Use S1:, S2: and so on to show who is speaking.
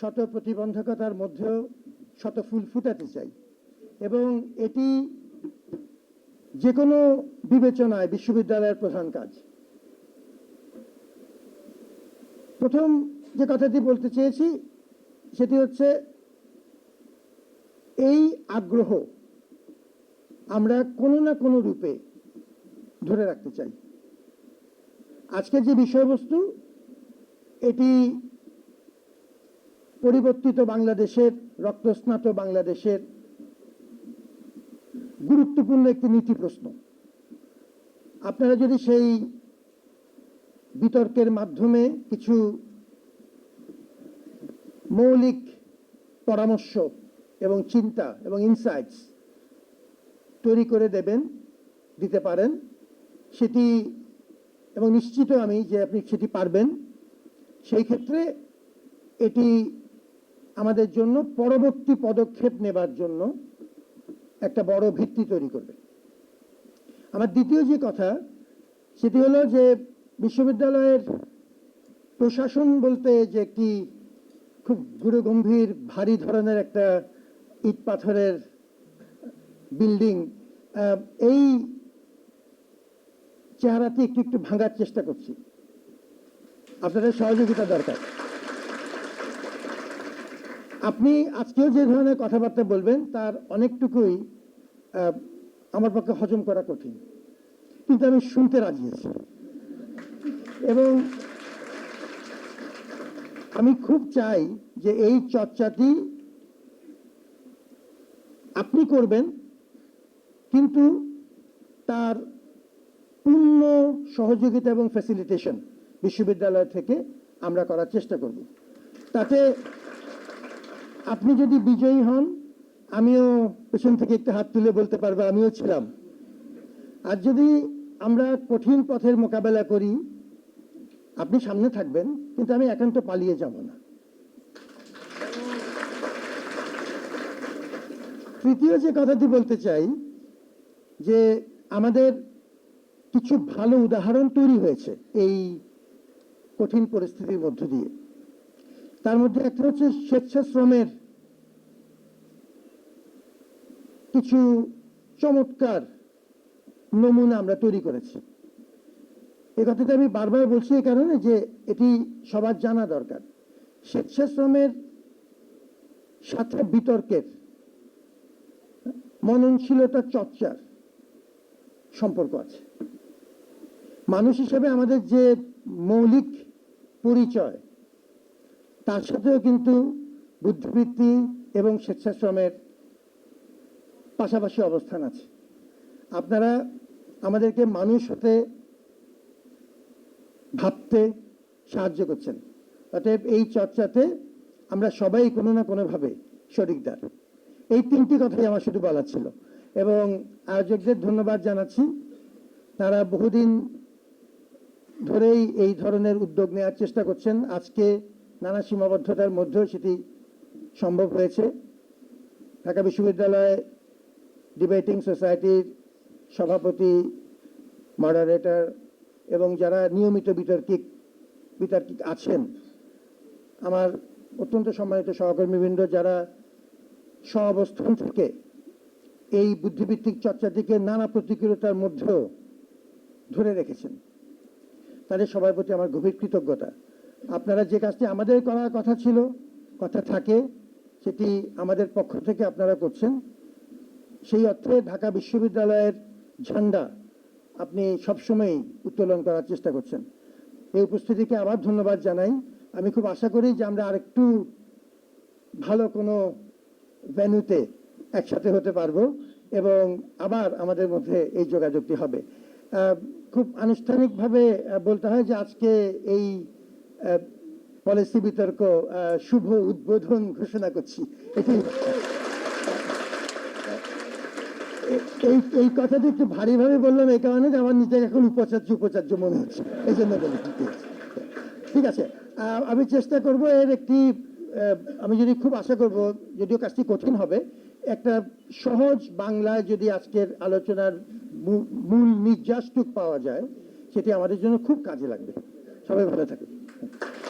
S1: শত প্রতিবন্ধকতার মধ্যেও শত ফুল ফুটাতে চাই। এবং এটি যে কোনো বিবেচনায় বিশ্ববিদ্যালয়ের প্রধান কাজ। প্রথম যে কথাটি বলতে চেয়েছি, সেটি হচ্ছে, এই আগ্রহ আমরা কোনো না কোনো রূপে ধরে রাখতে চাই। আজকের যে বিষয়বস্তু, এটি পরিবর্তিত বাংলাদেশের, রক্তস্নাত বাংলাদেশের গুরুত্বপূর্ণ একটি নীতি প্রশ্ন। আপনারা যদি সেই বিতর্কের মাধ্যমে কিছু মৌলিক পরামর্শ এবং চিন্তা এবং ইনসাইটস তৈরি করে দেবেন, দিতে পারেন, সেটি এবং নিশ্চিত আমি যে আপনি সেটি পারবেন, সেই ক্ষেত্রে এটি আমাদের জন্য পরবর্তী পদক্ষেপ নেবার জন্য একটা বড় ভিত্তি তৈরি করবে। আমার দ্বিতীয় যে কথা, সেটি হলো যে বিশ্ববিদ্যালয়ের প্রশাসন বলতে যে একটি খুব গুরুগম্ভীর, ভারী ধরনের একটা ইট পাথরের বিল্ডিং এই চেহারাটি একটু একটু ভাঙার চেষ্টা করছি। আপনাদের সহযোগিতা দরকার। আপনি আজকেও যে ধরনের কথাবার্তা বলবেন, তার অনেকটুকুই আমার পক্ষে হজম করা কঠিন। কিন্তু আমি শুনতে রাজি আছি। এবং আমি খুব চাই যে এই চর্চাটি আপনি করবেন, কিন্তু তার পূর্ণ সহযোগিতা এবং ফ্যাসিলিটেশন বিশ্ববিদ্যালয় থেকে আমরা করার চেষ্টা করব। তাতে আপনি যদি বিজয়ী হন, আমিও পেছন থেকে একটু হাত তুলে বলতে পারব, আমিও ছিলাম। আর যদি আমরা কঠিন পথের মোকাবেলা করি, আপনি সামনে থাকবেন, কিন্তু আমি একান্ত পালিয়ে যাব না। তৃতীয় যে কথাটি বলতে চাই, যে আমাদের কিছু ভালো উদাহরণ তৈরি হয়েছে এই কঠিন পরিস্থিতির মধ্য দিয়ে। তার মধ্যে একটা হচ্ছে স্বেচ্ছাশ্রমের কিছু চমৎকার নমুনা আমরা তৈরি করেছি। এ কথাটা আমি বারবার বলছি এই কারণে যে এটি সবার জানা দরকার। স্বেচ্ছাশ্রমের সাথে বিতর্কের মননশীলতা চর্চার সম্পর্ক আছে। মানুষ হিসেবে আমাদের যে মৌলিক পরিচয় তার সাথেও কিন্তু বুদ্ধিবৃত্তি এবং স্বেচ্ছাশ্রমের পাশাপাশি অবস্থান আছে। আপনারা আমাদেরকে মানুষ হতে ভাবতে সাহায্য করছেন। অতএব এই চর্চাতে আমরা সবাই কোনো না কোনোভাবে শরিকদার এই তিনটি কথাই আমার শুধু বলার ছিল। এবং আয়োজকদের ধন্যবাদ জানাচ্ছি। তারা বহুদিন ধরেই এই ধরনের উদ্যোগ নেওয়ার চেষ্টা করছেন। আজকে নানা সীমাবদ্ধতার মধ্যেও সেটি সম্ভব হয়েছে। ঢাকা বিশ্ববিদ্যালয়ে ডিবেটিং সোসাইটির সভাপতি, মডারেটর এবং যারা নিয়মিত বিতর্কিক বিতর্কিক আছেন, আমার অত্যন্ত সম্মানিত সহকর্মীবৃন্দ, যারা সহাবস্থান থেকে এই বুদ্ধিভিত্তিক চর্চাটিকে নানা প্রতিকূলতার মধ্যেও ধরে রেখেছেন, তাদের সবার প্রতি আমার গভীর কৃতজ্ঞতা। আপনারা যে কাজটি আমাদের করার কথা ছিল, কথা থাকে, সেটি আমাদের পক্ষ থেকে আপনারা করছেন। সেই অর্থে ঢাকা বিশ্ববিদ্যালয়ের ঝান্ডা আপনি সবসময় উত্তোলন করার চেষ্টা করছেন। এই উপস্থিতিকে আবার ধন্যবাদ জানাই। আমি খুব আশা করি যে আমরা আরেকটু ভালো কোনো ভেন্যুতে একসাথে হতে পারব এবং আবার আমাদের মধ্যে এই যোগাযোগটি হবে। খুব আনুষ্ঠানিকভাবে বলতে হয় যে আজকে এই পলিসি বিতর্ক শুভ উদ্বোধন ঘোষণা করছি। এটি এই এই কথাটি একটু ভারীভাবে বললাম এই কারণে যে আমার নিজেকে এখন উপাচার্য উপাচার্য মনে হচ্ছে। এই জন্য ঠিক আছে। আমি চেষ্টা করব এর একটি আমি যদি খুব আশা করব, যদিও কাজটি কঠিন হবে, একটা সহজ বাংলায় যদি আজকের আলোচনার মূল নির্যাসটুক পাওয়া যায়, সেটি আমাদের জন্য খুব কাজে লাগবে। সবাই ভালো থাকুন। Thank you.